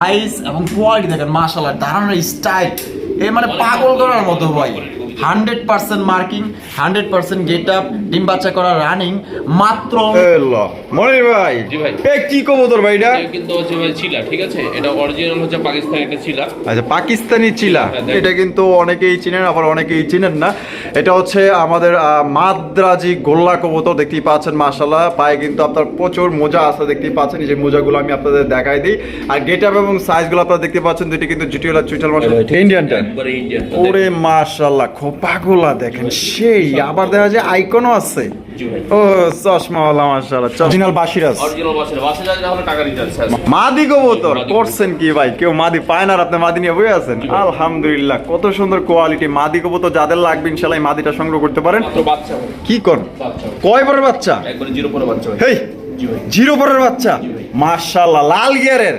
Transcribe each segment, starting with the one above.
Size এবং quality দেখেন মাসাল্লাহ দাঁড়ানোর স্টাইল এ মানে পাগল করার মতো ভাই hundred percent marking hundred percent get up ডিম বাচ্চা করা রানিং মাত্র মনির ভাই ভাই। এ কি কবুতর ভাই এটা? কিন্তু হচ্ছে ভাই ছিলা ঠিক আছে? এটা অরিজিনাল হচ্ছে পাকিস্তানি একটা ছিলা আচ্ছা পাকিস্তানি চিলা। হ্যাঁ, এটা কিন্তু অনেকেই চিনেন আবার অনেকেই চিনেন না। এটা হচ্ছে আমাদের মাদ্রাজি গোল্লা কবুতর দেখতেই পাচ্ছেন মাশাল্লাহ পায়ে কিন্তু আপনার প্রচুর মোজা আছে দেখতেই পাচ্ছেন। এই যে মোজাগুলো আমি আপনাদের দেখাই দিই। আর গেট আপ এবং সাইজগুলো আপনারা দেখতে পাচ্ছেন দুটি কিন্তু জুটিওলা চুইটাল মাস ইন্ডিয়ানটা ইন্ডিয়ান ওরে মাশাল্লাহ খোপাগুলা দেখেন সেই আবার দেখা যায় আইকনও আছে। ও চশমাওয়ালা মাশাল্লাহ অরিজিনাল বাসিরাজ অরিজিনাল বাসের বাসে যায় টাকা দিতে মাদি কবুতর মাদি করছেন কি ভাই? কেউ মাদি পায় না আর আপনি মাদি নিয়ে বয়ে আছেন? আলহামদুলিল্লাহ কত সুন্দর কোয়ালিটি মাদি কবুতর যাদের লাগবে ইনশাল্লাহ মাদিটা সংগ্রহ করতে পারেন। কি কর? কয় পরের বাচ্চা? একবারে জিরো পরে বাচ্চা হেই! জিরো পরের বাচ্চা। মাশাল্লাহ লাল গিয়ারের।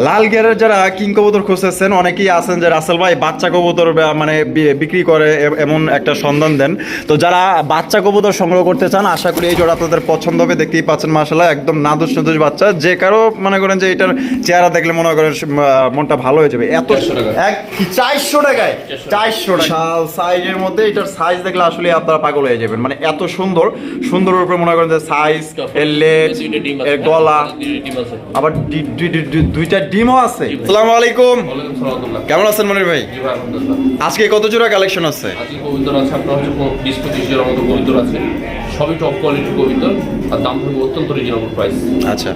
লাল গিয়ারের যারা কিং কবুতর খুঁজতেছেন অনেকেই আছেন যে রাসেল ভাই বাচ্চা কবুতর মানে বিক্রি করে এ- এমন একটা সন্ধান দেন। তো যারা বাচ্চা কবুতর সংগ্রহ করতে চান আশা করি এই জোড়া আপনাদের পছন্দ হবে দেখতেই পাচ্ছেন মাসাল্লাহ একদম নাদুস নাদুস বাচ্চা। যে কারও মনে করেন যে এটার চেহারা দেখলে মনে করেন মনটা ভালো হয়ে যাবে। এত 400 টাকা। এক চারশো টাকায়? চারশো বিশাল সাইজের মধ্যে এটার সাইজ দেখলে আসলে আপনারা পাগল হয়ে যাবেন। মানে এত সুন্দর। সুন্দর উপরে মনে করেন যে সাইজ এর আছে। এর গলা। আবার ডি- ডি- ডি- ডি- দুইটা ডিমও আছে। আসসালামু আলাইকুম ওয়ালাইকুম কেমন আছেন মনির ভাই? আজকে কত জোড়া কালেকশন আছে? আজকে কবিতর আছে আপনার হচ্ছে বিশ পঁচিশ জনের মতো কবিতর আছে। সবই টপ কোয়ালিটির কবিতর আর দাম থাকবে অত্যন্ত রিজনেবল প্রাইস আচ্ছা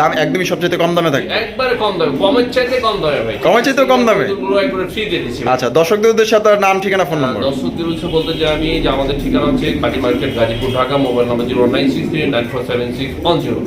দাম একদমই সবচেয়ে কম দামে থাকে? একবারে কম দামে কমের চাইতে কম দামে ভাই। কমের চাইতেও কম দামে? কবিতরগুলো একবারে ফ্রি দিয়ে দিচ্ছি আচ্ছা দর্শকদের উদ্দেশ্যে আপনার নাম ঠিকানা ফোন নম্বর দর্শকদের উদ্দেশ্যে বলতে চাই আমি যে আমাদের ঠিকানা হচ্ছে কাটি market Gazipur Dhaka mobile number zero nine six three nine four seven six one zero.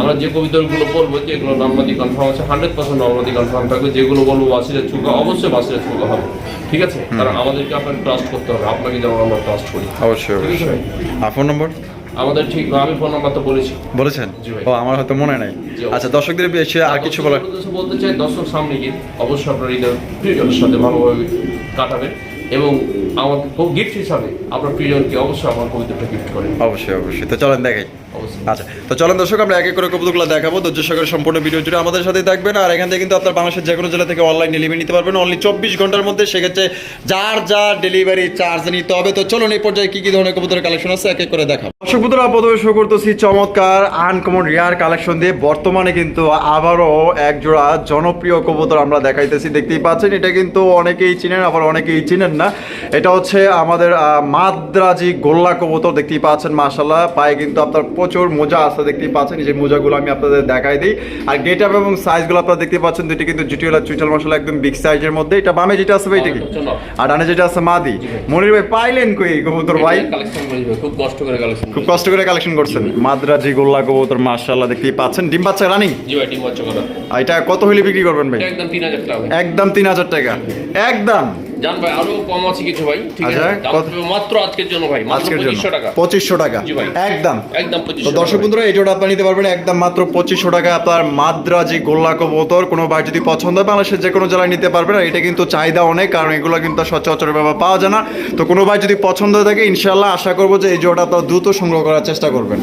আমরা যে কবিতাগুলো বলব যেগুলো নর্মাদি কনফার্ম আছে হান্ড্রেড পার্সেন্ট নর্মাদি কনফার্ম থাকবে। যেগুলো বলব বাসিরের চুকা অবশ্যই বাসিরের চুকা হবে। ঠিক আছে? কারণ আমাদেরকে আপনাকে ট্রাস্ট করতে হবে। আপনাকে যেমন আমরা ট্রাস্ট করি। অবশ্যই অবশ্যই। আর ফোন নম্বর আমাদের ঠিক আমি ফোন নাম্বার তো বলেছি। বলেছেন। ও আমার হয়তো মনে নাই। আচ্ছা দর্শকদের বেশি আর কিছু বলার বলতে চাই দর্শক সামনে গিয়ে অবশ্যই আপনার ঈদের প্রিয়জনের সাথে ভালোভাবে কাটাবেন এবং আমার গিফট হিসাবে আপনার প্রিয়জনকে অবশ্যই আমার কবিতাটা গিফট করেন অবশ্যই অবশ্যই। তো চলেন দেখাই। আচ্ছা তো চলেন দর্শক, আমরা এক এক করে কবুতরগুলো দেখাবো। ধৈর্য সম্পূর্ণ ভিডিও জুড়ে আমাদের সাথেই থাকবেন। আর এখান থেকে কিন্তু আপনার বাংলাদেশের যে কোনো জেলা থেকে অনলাইন ডেলিভারি নিতে পারবেন। অনলি চব্বিশ ঘণ্টার মধ্যে সেক্ষেত্রে যার যার ডেলিভারি চার্জ নিতে হবে। তো চলুন, এই পর্যায়ে কি কি ধরনের কবুতরের কালেকশন আছে, এক এক করে দেখাবো। দর্শক বন্ধুরা, প্রথমে শুরু করতেছি চমৎকার আনকমন রেয়ার কালেকশন দিয়ে। বর্তমানে কিন্তু আবারও এক জোড়া জনপ্রিয় কবুতর আমরা দেখাইতেছি, দেখতেই পাচ্ছেন। এটা কিন্তু অনেকেই চিনেন, আবার অনেকেই চিনেন না। এটা হচ্ছে আমাদের মাদ্রাজি গোল্লা কবুতর, দেখতেই পাচ্ছেন মাশাল্লাহ পায়ে কিন্তু আপনার প্রচুর মোজা আছে দেখতেই পাচ্ছেন এই যে মোজাগুলো আমি আপনাদের দেখাই দিই। আর গেট আপ এবং সাইজগুলো আপনারা দেখতে পাচ্ছেন দুটি কিন্তু জুটিওলা চুইটাল মশলা একদম বিগ সাইজের মধ্যে। এটা বামে যেটা আছে ভাই এটা কি? আর ডানে যেটা আছে মাদি। মনির ভাই পাইলেন কই কবুতর ভাই? খুব কষ্ট করে কালেকশন খুব কষ্ট করে কালেকশন করছেন। মাদ্রাজি গোল্লা কবুতর মাশাআল্লাহ দেখতেই পাচ্ছেন। ডিম বাচ্চা রানিং জি ভাই টিম বাচ্চা করা। এটা কত হলে বিক্রি করবেন ভাই? একদম তিন হাজার টাকা একদম তিন হাজার টাকা। একদম। জান ভাই আরও কম আছে কিছু ভাই? ঠিক আছে? আচ্ছা, মাত্র আজকের জন্য ভাই মাত্র আজকের জন্য। পঁচিশশো টাকা। পঁচিশশো টাকা। জি একদম। একদম তো পঁচিশশো দর্শক বন্ধুরা এই জোড়া আপনারা নিতে পারবেন একদম মাত্র পঁচিশশো টাকা। আপনার মাদ্রাজি গোল্লা কবুতর কোনো ভাই যদি পছন্দ হয় বাংলাদেশের যে কোনো জেলায় নিতে পারবেন। আর এটা কিন্তু চাহিদা অনেক কারণ এগুলো কিন্তু সচরাচর ব্যাপার পাওয়া যায় না। তো কোনো ভাই যদি পছন্দ থাকে ইনশাল্লাহ আশা করব যে এই জোড়াটা আপনারা দ্রুত সংগ্রহ করার চেষ্টা করবেন।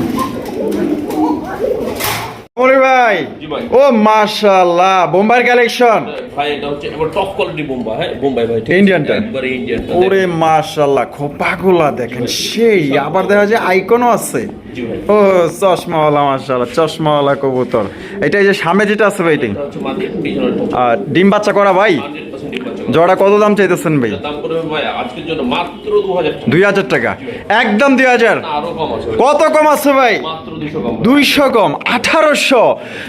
ভাই। ভাই। ও মাশাআল্লাহ বোম্বাইয়ের কালেকশন ভাই এটা হচ্ছে একবার টপ কোয়ালিটি বোম্বা হ্যাঁ? বোম্বাই ভাই? ইন্ডিয়ানটা? একবারে ইন্ডিয়ান ওরে মাশাআল্লাহ খোপাগুলা দেখেন সেই আবার দেখা যায় আইকনও আছে। ও চশমাওয়ালা মাশাআল্লাহ চশমাওয়ালা কবুতর। এটা এই যে সামনে যেটা আছে ভাই আর ডিম বাচ্চা করা ভাই? জোড়া কত দাম চাইতেছেন ভাই? দুই হাজার টাকা। একদম দুই হাজার। কত কম আছে ভাই? দুইশো কম। আঠারোশো।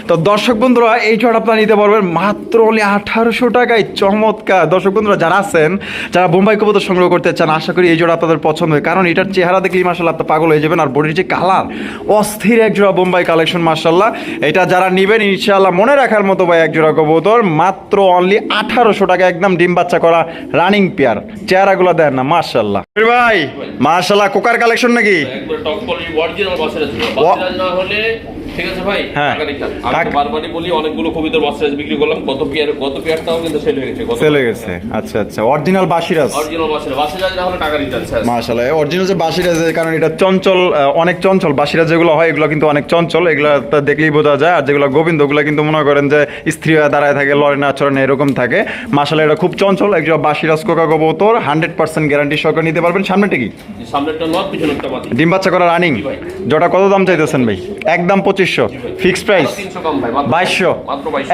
তো দর্শক বন্ধুরা এই জোড়া আপনারা নিতে পারবেন মাত্র only আঠারোশো টাকায়। চমৎকার। দর্শক বন্ধুরা যারা আছেন যারা বোম্বাই কবুতর সংগ্রহ করতে চান আশা করি এই জোড়া আপনাদের পছন্দ হয়। কারণ এটার চেহারা দেখলেই মাসাল্লাহ আপনার পাগল হয়ে যাবেন আর বডির যে কালার অস্থির এক জোড়া বোম্বাই কালেকশন মাসাল্লাহ এটা যারা নেবেন ইনশাআল্লাহ মনে রাখার মতো ভাই এক জোড়া কবুতর মাত্র অনলি আঠারোশো টাকা একদম ডিম বাচ্চা করা রানিং পেয়ার। চেহারাগুলো দেন না মার্শাল্লাহ ভাই। মার্শাল্লাহ কোকার কালেকশন নাকি? ঠিক আছে ভাই? হ্যাঁ। আমি বারবারই বলি অনেকগুলো কবিতার বিক্রি করলাম। গত পেয়ার গত পেয়ারটাও কিন্তু সেল হয়ে গেছে গত চলে গেছে। আচ্ছা আচ্ছা। অরিজিনাল বাসিরাজ। অরিজিনাল না হলে টাকা রিটার্ন স্যার। মাশাআল্লাহ। অরিজিনাল যে কারণ এটা চঞ্চল অনেক চঞ্চল। বাসিরাজ যেগুলো হয় এগুলো কিন্তু অনেক চঞ্চল। এগুলো তা দেখলেই বোঝা যায়। আর যেগুলো গোবিন্দ ওগুলো কিন্তু মনে করেন যে স্ত্রী হয়ে দাঁড়ায় থাকে লড়ে না চড়ে এরকম থাকে। মাশাআল্লাহ এটা খুব চঞ্চল। একজন বাসিরাজ কোকা কবুতর হান্ড্রেড পার্সেন্ট গ্যারান্টি সহকারে নিতে পারবেন। সামনেটা কি? সামনেরটা নট পিছনেরটা ডিম বাচ্চা করা রানিং জি কত দাম চাইতেছেন ভাই? একদম পঁচিশশো ফিক্সড প্রাইস বাইশশো।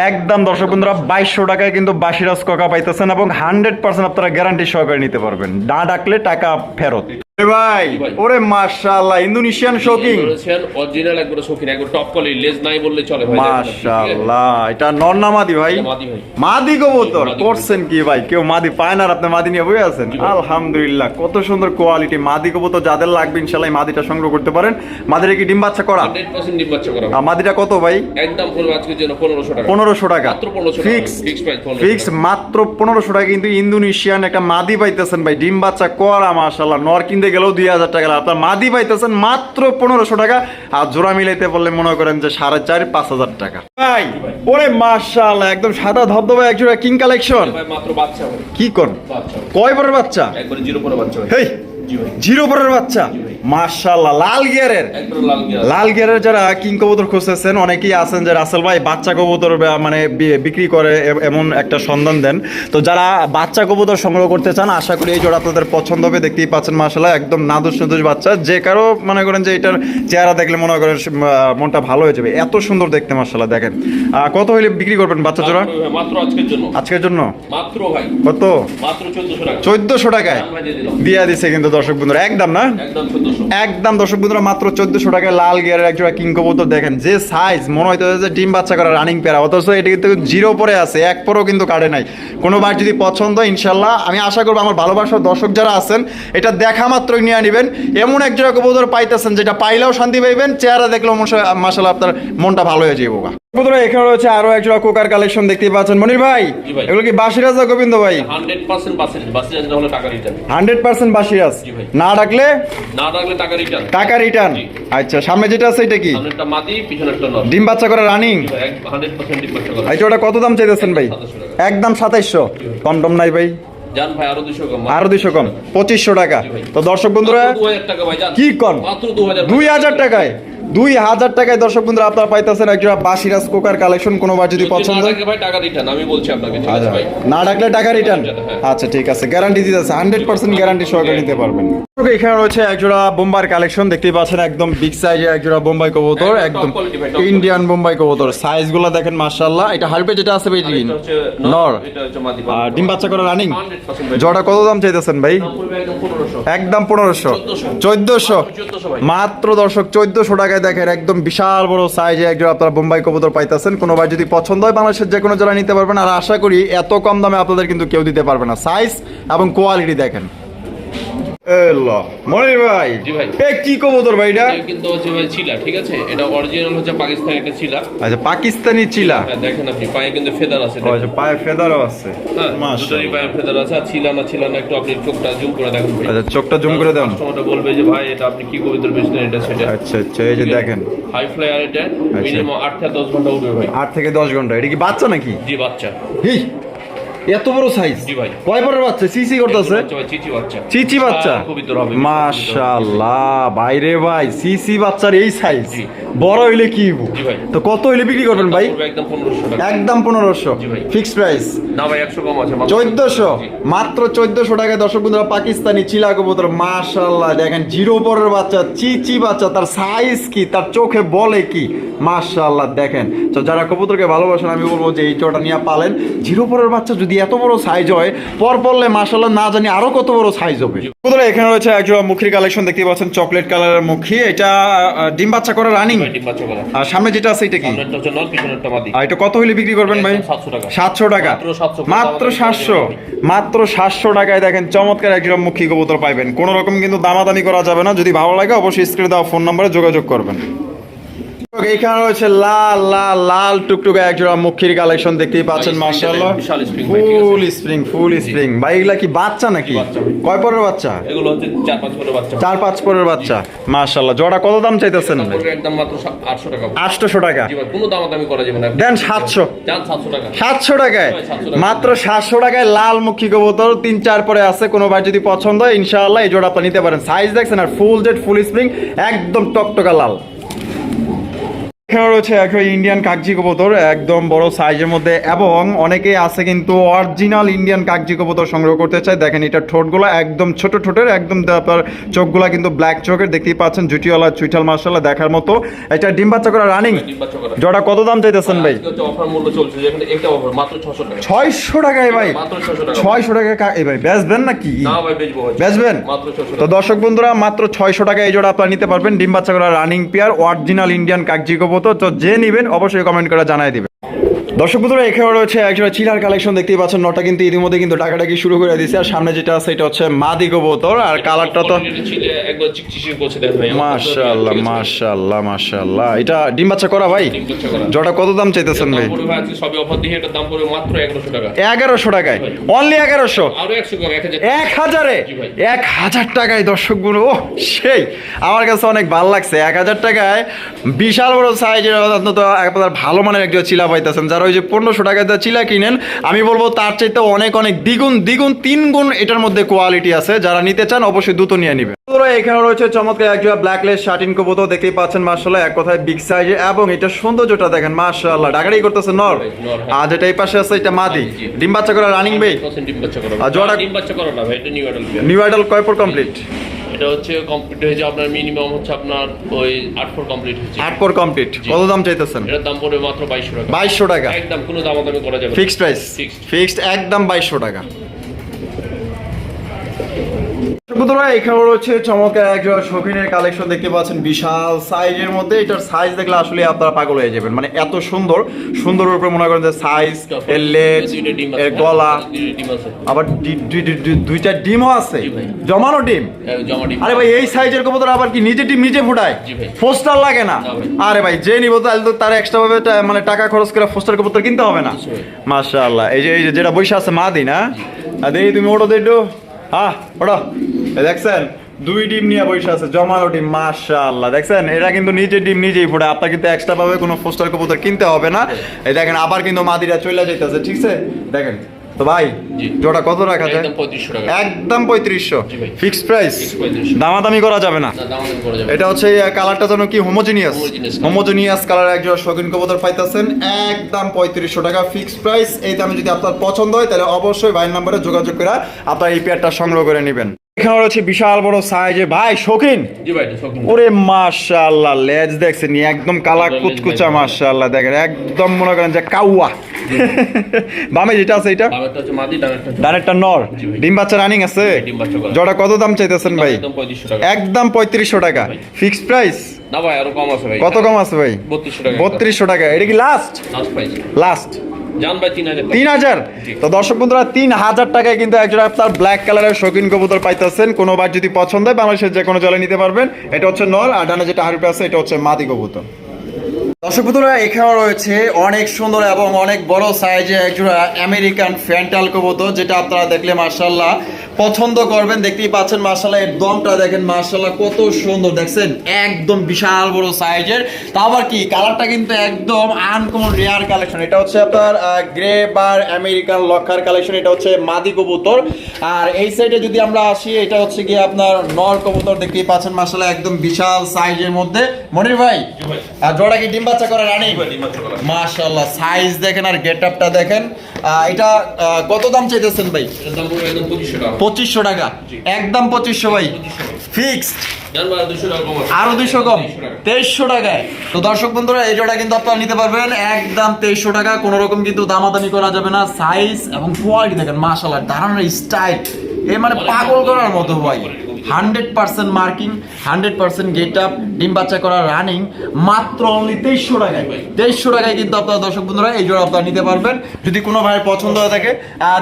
একদম দর্শক বন্ধুরা, বাইশশো টাকায় কিন্তু বাসিরাজ কোকা পাইতেছেন এবং হান্ড্রেড পার্সেন্ট আপনারা গ্যারান্টি সহকারে নিতে পারবেন। না ডাকলে টাকা ফেরত। ভাই ভাই। ওরে মাশাআল্লাহ ইন্দোনেশিয়ান শোকিং বলেছেন অরিজিনাল একবার শৌখিন একবার টপ কোয়ালিটি লেজ নাই বললে চলে ভাই দেখেন আপনি, ঠিক আছে? মাশাআল্লাহ ভাই? মাদি ভাই। মাদি কবুতর করছেন কি ভাই? কেউ মাদি পায় না আপনি মাদি নিয়ে বই আছেন? আলহামদুলিল্লাহ কত সুন্দর কোয়ালিটি মাদি কবুতর যাদের লাগবে ইনশাআল্লাহ মাদিটা সংগ্রহ করতে পারেন। মাদিটা কি ডিম বাচ্চা করা? 100% ডিম বাচ্চা করা। মাদিটা কত ভাই? একদম পুরো আজকের জন্য 1500 টাকা। পনেরোশো টাকা। মাত্র 1500 ফিক্স ফিক্স প্রাইস ফিক্স মাত্র পনেরোশো টাকা কিন্তু ইন্দোনেশিয়ান একটা মাদি পাইতেছেন ভাই ডিম বাচ্চা করা মাশাল্লাহ নর কিনতে গেলেও দুই হাজার টাকা লাগে। আপনার মাদি পাইতেছেন মাত্র পনেরোশো টাকা। আর জোড়া মিলাইতে পারলে মনে করেন যে সাড়ে চার পাঁচ হাজার টাকা। ভাই ওরে মার্শাল একদম সাদা ধবধবে একজোড়া কিং কালেকশন। কি কর? কয় পরের বাচ্চা? জিরো পরে বাচ্চা হেই জিরো পরের বাচ্চা। মাশাল্লাহ লাল গিয়ারের। লাল গিয়ারের যারা কিং কবুতর খুঁজতেছেন অনেকেই আছেন যে রাসেল ভাই বাচ্চা কবুতর মানে বিক্রি করে এমন একটা সন্ধান দেন। তো যারা বাচ্চা কবুতর সংগ্রহ করতে চান আশা করি এই জোড়া আপনাদের পছন্দ হবে দেখতেই পাচ্ছেন মাসাল্লাহ একদম নাদুস নাদুস বাচ্চা। যে কারও মনে করেন যে এটার চেহারা দেখলে মনে করেন মনটা ভালো হয়ে যাবে। এত সুন্দর দেখতে মাসাল্লাহ দেখেন। আহ, কত হইলে বিক্রি করবেন বাচ্চা জোড়া? মাত্র আজকের জন্য। আজকের জন্য? মাত্র ভাই। কত? মাত্র চোদ্দশো টাকায়? দিয়া দিছে কিন্তু দর্শক বন্ধুরা একদম না? একদম 1400 দর্শক বন্ধুরা মাত্র চোদ্দশো টাকায় লাল গিয়ারের একজোড়া কিং কবুতর দেখেন। যে সাইজ মনে হয় যে ডিম বাচ্চা করা রানিং পেয়ারা অথচ এটা কিন্তু জিরো পরে আছে এক পরও কিন্তু কাটে নাই। কোনো বার যদি পছন্দ হয়, ইনশাল্লাহ আমি আশা করব আমার ভালোবাসার দর্শক যারা আছেন এটা দেখা মাত্রই নিয়ে নেবেন। এমন একজোড়া কবুতর পাইতেছেন যেটা পাইলেও শান্তি পাইবেন চেহারা দেখলেও মাসাল্লাহ আপনার মনটা ভালো হয়ে যাব বন্ধুরা এখানে রয়েছে আরও একজোড়া কোকার কালেকশন দেখতে পাচ্ছেন। মনির ভাই এগুলো কি বাসিরাজ গোবিন্দ ভাই? 100% বাসের বাসের না টাকা রিটার্ন হান্ড্রেড পার্সেন্ট বাসিরাজ। না ডাকলে? না রাখলে টাকা রিটার্ন টাকা রিটার্ন আচ্ছা সামনে যেটা আছে এটা কি? মাদি নর। ডিম বাচ্চা করে রানিং? 100% ডিম বাচ্চা করা। আচ্ছা ওটা কত দাম চাইতেছেন ভাই? একদম সাতাইশশো। কম টম নাই ভাই। জান ভাই আরও 200 কম। আরও কম। পঁচিশশো টাকা। তো দর্শক বন্ধুরা 2000 টাকা ভাই জান কি? মাত্র 2000 দুই হাজার টাকায়। দুই হাজার টাকায় দর্শক বন্ধুরা আপনারা পাইতেছেন একজোড়া বাসিরাজ কোকার কালেকশন কোনোবার যদি পছন্দ হয় ভাই টাকা রিটার্ন আমি বলছি আপনাকে আছে আচ্ছা ভাই? না ডাকলে টাকা রিটার্ন হ্যাঁ। আচ্ছা ঠিক আছে গ্যারান্টি দিতেছে হান্ড্রেড পার্সেন্ট গ্যারান্টি সহকারে নিতে পারবেন। এখানে রয়েছে একজোড়া বোম্বার কালেকশন দেখতেই পাচ্ছেন একদম বিগ সাইজের একজোড়া বোম্বাই কবুতর একদম top একদম ইন্ডিয়ান বোম্বাই কবুতর। সাইজগুলো দেখেন মার্শাল্লাহ এটা হারপে যেটা আছে ভাই নর আর ডিম বাচ্চা করে রানিং 100% ভাই। জটা কত দাম চাইতেছেন ভাই? একদম পনেরোশো। চোদ্দশো। মাত্র দর্শক চোদ্দশো টাকায় দেখেন একদম বিশাল বড় সাইজে একজন আপনারা বোম্বাই কবুতর পাইতেছেন। কোনো বার যদি পছন্দ হয় বাংলাদেশের যে কোনো জেলায় নিতে পারবেন। আর আশা করি এত কম দামে আপনাদের কিন্তু কেউ দিতে পারবে না। সাইজ এবং কোয়ালিটি দেখেন। মনির ভাই? জি ভাই। এ কি কবুতর ভাই এটা? এটা কিন্তু হচ্ছে ভাই ছিলা ঠিক আছে? এটা অরিজিনাল হচ্ছে পাকিস্তানের একটা ছিলা আচ্ছা পাকিস্তানি চিলা। হ্যাঁ দেখেন আপনি পায়ে কিন্তু ফেদার আছে আচ্ছা পায়ে ফেদারও আছে। হ্যাঁ মাশাআল্লাহ। দুটোরই পায়ে ফেদার আছে আর ছিলা না ছিলা না একটু আপনি চোখটা জুম করে দেখেন আচ্ছা চোখটা জুম করে দেন। কাস্টমারটা বলবে যে ভাই এটা আপনি কি কবিতার বেচলেন এটা সেটা? আচ্ছা আচ্ছা এই যে দেখেন। হাই ফ্লাইয়ার এটা মিনিমাম আট থেকে দশ ঘণ্টা উঠবে ভাই। আট থেকে দশ ঘণ্টা এটা কি বাচ্চা নাকি? জি বাচ্চা। এত বড় সাইজ কয় পরের বাচ্চা? সিসি করতেছে? চিচি বাচ্চা। চিচি মাশাআল্লাহ বাইরে ভাই সিসি বাচ্চার এই সাইজ বড় হইলে কি। তো কত হইলে বিক্রি করবেন ভাই? একদম পনেরোশো। ফিক্স প্রাইস চোদ্দশো? মাত্র চোদ্দশো টাকায় দর্শক বন্ধুরা পাকিস্তানি চিলা কবুতর মাশাল্লাহ দেখেন জিরো পরের বাচ্চা চিচি বাচ্চা তার সাইজ কি তার চোখে বলে কি? মাশাল্লাহ দেখেন। তো যারা কবুতরকে ভালোবাসেন আমি বলব যে এই চোটা নিয়ে পালেন। জিরো পরের বাচ্চা যদি এত বড় সাইজ হয় পর পরলে মাশাল্লাহ না জানি আরও কত বড় সাইজ হবে। কবুতর এখানে রয়েছে একজোড়া মুখির কালেকশন দেখতে পাচ্ছেন চকলেট কালারের মুখী। এটা ডিম বাচ্চা করে রানিং ডিম বাচ্চা করা। আর সামনে যেটা আছে এটা কি? আর এটা কত হইলে বিক্রি করবেন ভাই? 700 টাকা। সাতশো টাকা। মাত্র 700 মাত্র সাতশো। মাত্র সাতশো টাকায় দেখেন চমৎকার একজন মুখী কবুতর পাইবেন। কোনো রকম কিন্তু দামাদামি করা যাবে না। যদি ভালো লাগে অবশ্যই স্ক্রিনে দেওয়া ফোন নম্বরে যোগাযোগ করবেন। এখানে রয়েছে লাল লাল লাল টুকটুকে একজোড়া মুখির কালেকশন দেখতেই পাচ্ছেন মার্শাল্লাহ? Full spring full spring. ভাই এগুলা কি বাচ্চা নাকি? কয় পরের বাচ্চা? এগুলো হচ্ছে চার পাঁচ করে বাচ্চা। চার পাঁচ পরের বাচ্চা মার্শাল্লাহ জোড়া কত দাম চাইতেছেন? দাম একদম মাত্র আটশো টাকা করা যাবে না। দেন সাতশো। সাতশো টাকা। সাতশো টাকায়? 700 মাত্র সাতশো টাকায় লাল মুখী কবুতর তিন চার পরে আছে কোনো ভাই যদি পছন্দ হয় ইনশাআল্লাহ এই জোড়া আপনি নিতে পারেন। সাইজ দেখছেন আর ফুল জেড ফুল স্প্রিং একদম টকটকা লাল। এখানে রয়েছে একটা ইন্ডিয়ান কাগজি কবুতর একদম বড় সাইজের মধ্যে এবং অনেকে আছে কিন্তু অরিজিনাল ইন্ডিয়ান কাগজি কবুতর সংগ্রহ করতে চায়। দেখেন এটা ঠোঁটগুলো একদম ছোট ঠোঁটের একদম আপনার চোখগুলা কিন্তু ব্ল্যাক চোখের দেখতেই পাচ্ছেন জুটিওয়ালা চুইঠাল মার্শাল্লাহ দেখার মতো। এটা ডিম বাচ্চা করা রানিং জোড়া কত দাম চাইতেছেন ভাই? টাকা। ছয়শো টাকায় ভাই? টাকা। ছয়শো টাকায় কা- এই ভাই বেচবেন না ভাই বেচবেন? তো দর্শক বন্ধুরা মাত্র ছয়শো টাকা এই জোড়া আপনারা নিতে পারবেন। ডিম বাচ্চা করা রানিং পেয়ার অরিজিনাল ইন্ডিয়ান কাগজি কবুতর। তো যে নিবেন অবশ্যই কমেন্ট করে জানাই দিবেন। দর্শক বন্ধুরা এখানে রয়েছে একজোড়া চিলার কালেকশন দেখতেই পাচ্ছেন। নটা কিন্তু ইতিমধ্যে কিন্তু টাকাটাকি শুরু করে দিয়েছে। আর সামনে যেটা আছে এটা হচ্ছে মাদি কবুতর। আর কালারটা তো মাশাআল্লাহ মাশাআল্লাহ মাশাআল্লাহ। এটা ডিম বাচ্চা করা ভাই। জোড়া কত দাম চাইতেছেন ভাই? সবই অফার দিয়ে এটার দাম পড়বে মাত্র এগারোশো টাকা। এগারোশো টাকায়? অনলি এগারোশো? আরও একশো কম এক হাজার এক হাজারে? জি ভাই। এক হাজার টাকায় দর্শকগুলো ও সেই। আমার কাছে অনেক ভালো লাগছে। এক হাজার টাকায় বিশাল বড় সাইজের অন্তত একবার ভালো মানের একটা চিলা পাইতেছেন যারা ওই যে পনেরোশো টাকায় দিয়ে চিলা কিনেন আমি বলব তার চাইতে অনেক অনেক দ্বিগুণ দ্বিগুণ তিন গুণ এটার মধ্যে কোয়ালিটি আছে। যারা নিতে চান অবশ্যই দ্রুত নিয়ে নিবে এখানে রয়েছে চমৎকার একজোড়া ব্ল্যাকলেস শার্টিন কবুতর দেখতেই পাচ্ছেন মার্শাল্লাহ এক কথায় বিগ সাইজে এবং এটা সৌন্দর্যটা দেখেন মার্শাল্লাহ ডাকারি করতেছে? নর। হ্যাঁ। আর যেটা এই পাশে আছে এটা মাদি। ডিম বাচ্চা করা রানিং বে 100% ডিম বাচ্চা করা। আর জোড়া- ডিম বাচ্চা করা না ভাই এটা নিউ অ্যাডাল নিউ আইডল কয় পর কমপ্লিট এটা হচ্ছে কমপ্লিট হয়েছে আপনার মিনিমাম হচ্ছে আপনার ওই আট ফোর কমপ্লিট হয়েছে। আট ফোর কমপ্লিট কত দাম চাইতেছেন? এটার দাম পড়বে মাত্র বাইশশো টাকা। বাইশশো টাকা। একদম কোনো দামাদামি করা যাবে। Fixed price. ফিক্সড একদম বাইশশো টাকা। বন্ধুরা এখানে রয়েছে চমৎকার একজন শৌখিনের কালেকশন দেখতে পাচ্ছেন বিশাল সাইজের মধ্যে। এটার সাইজ দেখলে আসলে আপনারা পাগল হয়ে যাবেন। মানে এত সুন্দর সুন্দর উপরে মনে করেন যে সাইজ এর লেজ এর গলা। আবার দুইটা ডিমও আছে। জমানো ডিম? আরে ভাই এই সাইজের কবুতর আবার কি নিজে ডিম নিজে ফুটায়? পোস্টার লাগে না। আরে ভাই যে নিব তাহলে তো তার এক্সট্রা ভাবে মানে টাকা খরচ করে পোস্টার কবুতর কিনতে হবে না। মাশাআল্লাহ। এই যে এই যেটা বৈশা আছে মা দি না দেখি তুমি ওটা দেখো হ্যাঁ ওটো দেখছেন, দুই ডিম নিয়ে বসে আছে জমানো ডিম, মাশাআল্লাহ। দেখছেন এটা কিন্তু নিজে ডিম নিজেই ফোটে আপনার কিন্তু এক্সট্রা ভাবে কোনো পোস্টার কবুতর কিনতে হবে না। এই দেখেন, আবার কিন্তু মাদিরা চলে যাইতেছে ঠিক আছে দেখেন তো ভাই। জোড়া কত রাখা যায়? একদম পঁয়ত্রিশশো প্রাইস? দামাদামি করা যাবে না। এটা হচ্ছে কালারটা যেন কি হোমোজিনিয়াস Homogeneous হোমোজিনিয়াস কালার একজন শৌখিন কবুতর পাইতেছেন। একদম পঁয়ত্রিশশো টাকা ফিক্সড প্রাইস। এই দামে যদি আপনার পছন্দ হয় তাহলে অবশ্যই ভাইয়ের নাম্বারে যোগাযোগ করে আপনার এই পেয়ারটা সংগ্রহ করে নেবেন। এখানে রয়েছে বিশাল বড় সাইজে ভাই শৌখিন? ওরে মাশাআল্লাহ লেজ দেখছেন একদম কালা কুচকুচা দেখেন। মাশাআল্লাহ দেখেন। একদম মনে করেন যে কাউয়া। বামে যেটা আছে এটা? ডানেরটা নর। ডিম বাচ্চা রানিং আছে? জোড়া কত দাম চাইতেছেন ভাই? একদম পঁয়ত্রিশশো টাকা। ফিক্সড প্রাইস কত কম আছে ভাই? বত্রিশশো টাকা। এটা কি লাস্ট লাস্ট জান ভাই তিন হাজার তিন হাজার? তো দর্শক বন্ধুরা তিন হাজার টাকায় কিন্তু একজন আপনার ব্ল্যাক কালারের শৌখিন কবুতর পাইতেছেন। কোনো বার যদি পছন্দ হয় বাংলাদেশের যে কোনো জলে নিতে পারবেন। এটা হচ্ছে নর আর ডানে যেটা হারুপে আছে এটা হচ্ছে মাদি কবুতর। দর্শক বন্ধুরা এখানেও রয়েছে অনেক সুন্দর এবং অনেক বড় সাইজে একজোড়া আমেরিকান ফ্যান্টাল কবুতর যেটা আপনারা দেখলে মার্শাল্লাহ পছন্দ করবেন দেখতেই পাচ্ছেন মার্শাল্লাহ এর দমটা দেখেন মার্শাল্লাহ কত সুন্দর দেখছেন? একদম বিশাল বড় সাইজের। তা আবার কি কালারটা কিন্তু একদম আনকমন রেয়ার কালেকশন এটা হচ্ছে আপনার গ্রে বার আমেরিকান লক্ষার কালেকশন এটা হচ্ছে মাদি কবুতর। আর এই সাইডে যদি আমরা আসি এটা হচ্ছে গিয়ে আপনার নর কবুতর দেখতেই পাচ্ছেন মার্শাল্লাহ একদম বিশাল সাইজের মধ্যে। মনির ভাই আর জোড়া কি ডিম বাচ্চা করে রানি। মাশাআল্লাহ সাইজ দেখেন আর গেট আপটা দেখেন। এটা কত দাম চাইতেছেন ভাই? পঁচিশশো টাকা। একদম পঁচিশশো ভাই? ফিক্সড? জান দুশো কম আছে। আরও দুইশো কম? 2300 টাকা। তেইশশো টাকায়? তো দর্শক বন্ধুরা এই জোড়া কিন্তু আপনারা নিতে পারবেন। একদম তেইশশো টাকা। কোনো রকম কিন্তু দামাদামি করা যাবে না। সাইজ এবং কোয়ালিটি দেখেন মাশাআল্লাহ দাঁড়ানোর স্টাইল এ মানে পাগল করার মতো ভাই। Hundred percent marking, hundred percent get up, ডিম বাচ্চা করা, রানিং, মাত্র অনলি তেইশশো টাকায়। তেইশশো টাকায় কিন্তু আপনার দর্শক বন্ধুরা এই জোড়া আপনারা নিতে পারবেন। যদি কোনো ভাইয়ের পছন্দ হয়ে থাকে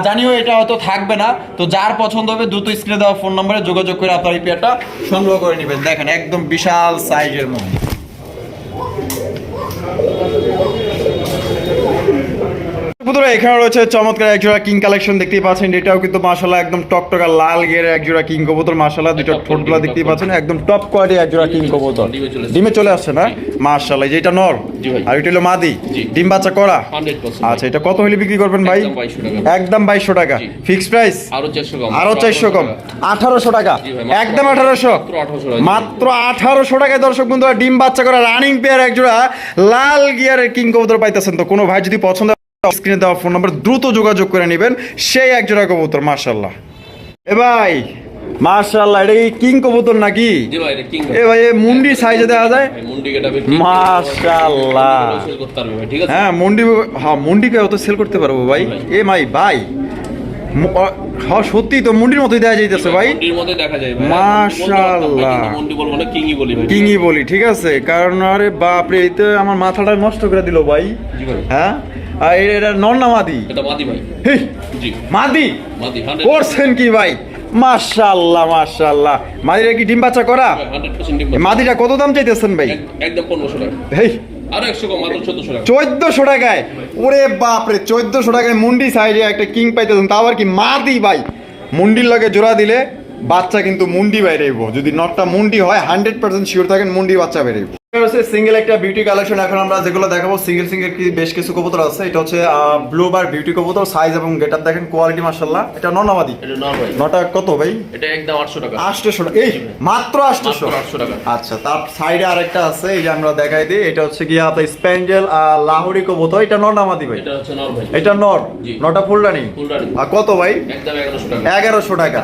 জানিও এটা হয়তো থাকবে না। তো যার পছন্দ হবে, দ্রুত স্ক্রিনে দেওয়া ফোন নম্বরে যোগাযোগ করে আপনার এই পেয়ারটা সংগ্রহ করে নেবেন। দেখেন, একদম বিশাল সাইজের মধ্যে। বন্ধুরা এখানে রয়েছে চমৎকার একজোড়া কিং কালেকশন দেখতেই পাচ্ছেন। এটাও কিন্তু মাশাল্লাহ একদম টকটকা লাল গের একজোড়া কিং কবুতর মাশাল্লাহ দুটো ঠোঁটগুলো দেখতেই পাচ্ছেন। একদম টপ কোয়ালিটি একজোড়া কিং কবুতর ডিমে চলে আসছে। না? মাশাল্লাহ যেটা নর। আর এটা হলো মাদি। ডিম বাচ্চা করা? আচ্ছা এটা কত হলে বিক্রি করবেন ভাই? একদম 2200 টাকা। একদম বাইশশো টাকা। জি। ফিক্স প্রাইস আরও চারশো কম। আঠারোশো টাকা। একদম আঠারোশো। মাত্র 1800 টাকা। মাত্র আঠারোশো টাকায় দর্শক বন্ধুরা ডিম বাচ্চা করা রানিং পেয়ার একজোড়া লাল গিয়ারের কিং কবুতর পাইতেছেন। তো কোনো ভাই যদি পছন্দ স্ক্রিনে দেওয়া ফোন নাম্বার দ্রুত যোগাযোগ করে নেবেন। সেই একজোড়া কবুতর মার্শাল্লাহ এ ভাই মার্শাল্লাহ এটা কি কিং কবুতর নাকি? এ ভাই এ মুন্ডি সাইজে দেওয়া যায়? মুন্ডি আছে? হ্যাঁ মুন্ডি হ্যাঁ মুন্ডিকে অত সেল করতে পারব ভাই? এ ভাই ভাই হ্যাঁ সত্যি তো মুন্ডির মতোই দেওয়া যাইতেছে ভাই। দেখা মাশাআল্লাহ। মুন্ডি কিংই বলি ঠিক আছে? কারণ আরে বাপরে এই তো আমার মাথাটা নষ্ট করে দিল ভাই। হ্যাঁ? এটা নর না মাদি? এটা মাদি ভাই। জি। মাদি? মাদি করছেন কি ভাই? মাশাআল্লাহ মাশাআল্লাহ। মাদিরা কি ডিম বাচ্চা করা? 100% ডিম এ মাদিটা কত দাম চাইতেছেন ভাই? এক- একদম 1500 টাকা। হেই। আরও 100 কম মাত্র 1400 টাকা। চোদ্দশো টাকায়? ওরে বাপরে চোদ্দশো টাকায় মুন্ডি সাইজে একটা কিং পাইতেছেন তা আবার কি মাদি ভাই? মুন্ডির লগে জোড়া দিলে বাচ্চা কিন্তু মুন্ডি বাইরেইব যদি নটটা মুন্ডি হয় হান্ড্রেড পার্সেন্ট শিওর থাকেন মুন্ডি বাচ্চা বেরোইব সিঙ্গেল একটা বিউটি কালেকশন এখন আমরা যেগুলো দেখাবো সিঙ্গেল সিঙ্গেল কি বেশ কিছু কবুতর আছে। এটা হচ্ছে ব্লু বার বিউটি কবুতর সাইজ এবং গেটআপ দেখেন কোয়ালিটি মার্শাল্লাহ এটা ননামাদি। এটা নর ভাই নটা কত ভাই? এটা একদম 800 টাকা। আটশোশো এই মাত্র আটশোশো মাত্র 800 টাকা। আচ্ছা তার সাইডে আরেকটা আছে এই যে আমরা দেখাই দিই এটা হচ্ছে কি আপনার স্প্যান্ডেল আর লাহোরি কবুতর। এটা ননামাদি ভাই। এটা হচ্ছে নর ভাই। এটা নর। নটা ফুল রানিং আর কত ভাই? একদম 1100 টাকা। এগারোশো টাকা।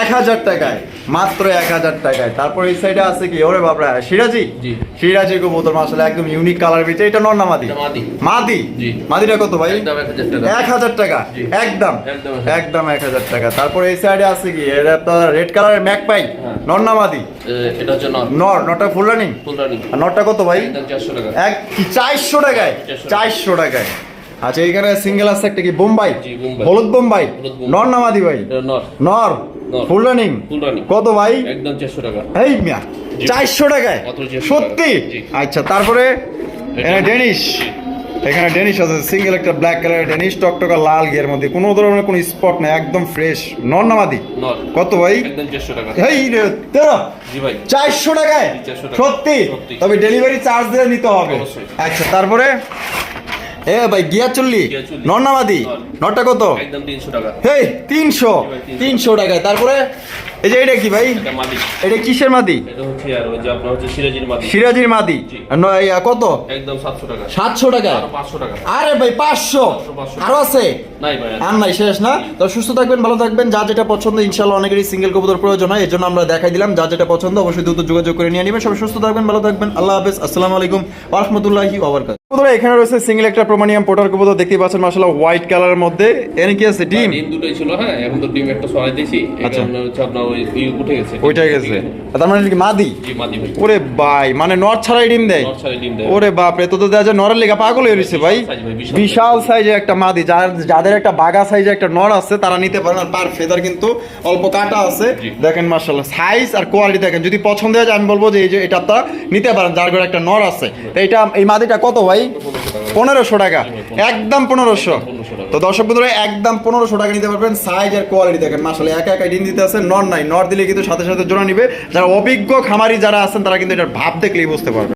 এক হাজার টাকায়। মাত্র এক হাজার টাকায়। তারপর এই সাইডে আছে কি? ওরে বাবরা সিরাজি? জি। সিরাজি কবুতর মাসালে একদম ইউনিক কালার ভিতরে। এটা নর না মাদি? মাদি। মাদি? মাদিটা কত ভাই? একদম 1000 টাকা। এক হাজার টাকা? একদম? একদম। এক হাজার। টাকা। তারপর এই সাইডে আছে কি? এটা তো রেড কালারের ম্যাক পাই হ্যাঁ। নর না মাদি? এটা হচ্ছে নর। নর। নটা ফুল রানিং ফুল রানিং আর নরটা কত ভাই? একদম 400 টাকা। এক চারশো টাকায়? চারশো টাকায়। আচ্ছা এখানে সিঙ্গেল আছে একটা কি? বোম্বাই। হলুদ বোম্বাই। নর নামাদি ভাই? নর। নর। ফুল রানিং কত ভাই? একদম 400 টাকা। এই মিয়া চারশো টাকায়? সত্যি? আচ্ছা তারপরে? ডেনিশ। এখানে ডেনিশ আছে সিঙ্গেল একটা ব্ল্যাক কালারের ডেনিশ টকটকা লাল গিয়ার মধ্যে। কোনো ধরনের কোনো স্পট নেই একদম ফ্রেশ নর নামাদি কত ভাই? একদম 400 টাকা। এই তেরো। চারশো টাকায়? জি, 400 টাকা। সত্যি? সত্যি। তবে ডেলিভারি চার্জ দিয়ে নিতে হবে। আচ্ছা তারপরে? এ ভাই গিয়া চল্লি চল্লি। নটা কত? একদম 300 টাকা। হেই তিনশো। তিনশো টাকায়। তারপরে? এই যে এটা কি ভাই? এটা মাদি। এটা কিসের মাদি? এটা হচ্ছে আর ওই যে আপনার হচ্ছে সিরাজির মাদি। সিরাজির মাদি। জি। আর ন- ইয়া, কত? একদম 700 টাকা। সাতশো টাকা আর 500 টাকা। আরে ভাই পাঁচশো। 500 আরও আছে? নাই ভাই আর নাই। শেষ না? তো সুস্থ থাকবেন ভালো থাকবেন। যা যেটা পছন্দ ইনশাল্লাহ অনেকেরই সিঙ্গেল কবুতর প্রয়োজন হয় এর জন্য আমরা দেখাই দিলাম যা যেটা পছন্দ অবশ্যই দ্রুত যোগাযোগ করে নিয়ে নেবেন। সবাই সুস্থ থাকবেন ভালো থাকবেন। আল্লাহ হাফেজ। আসসালামু আলাইকুম রহমতুল্লাহি ওবরকাত কবুতর এখানে রয়েছে সিঙ্গেল একটা প্রোমানিয়াম পোটার কবুতর দেখতে পাচ্ছেন মাশাআল্লাহ হোয়াইট কালারের মধ্যে। এনে কি আছে? ডিম? ডিম দুটোই ছিল হ্যাঁ এখন তো ডিম একটা সরাই দিয়েছি। এটা আচ্ছা। হচ্ছে আপনার উঠে গেছে। তার মানে কি মাদি? ওরে ভাই মানে নর ছাড়াই ডিম দেয়। ওরে বাপ রে তো তো দেখা যায় নরের লেগা পাগল হয়ে রয়েছে ভাই। বিশাল সাইজে একটা মাদি। যার যাদের একটা বাগা সাইজে একটা নর আছে তারা নিতে পারেন পার ফেদার কিন্তু অল্প কাটা আছে। দেখেন মার্শাল্লাহ সাইজ আর কোয়ালিটি দেখেন। যদি পছন্দ হয় আমি বলব যে এই যে এটা আপনারা নিতে পারেন যার ঘরে একটা নর আছে। তো এটা এই মাদিটা কত ভাই? পনেরোশো টাকা। একদম পনেরোশো। তো দর্শক বন্ধুরা একদম পনেরোশো টাকা নিতে পারবেন। সাইজ আর কোয়ালিটি দেখেন। মাসালে একা একা ডিম দিতে আছে নর নাই নর দিলে কিন্তু সাথে সাথে জোড়া নিবে। যারা অভিজ্ঞ খামারি যারা আছেন, তারা কিন্তু এটার ভাব দেখলেই বুঝতে পারবে।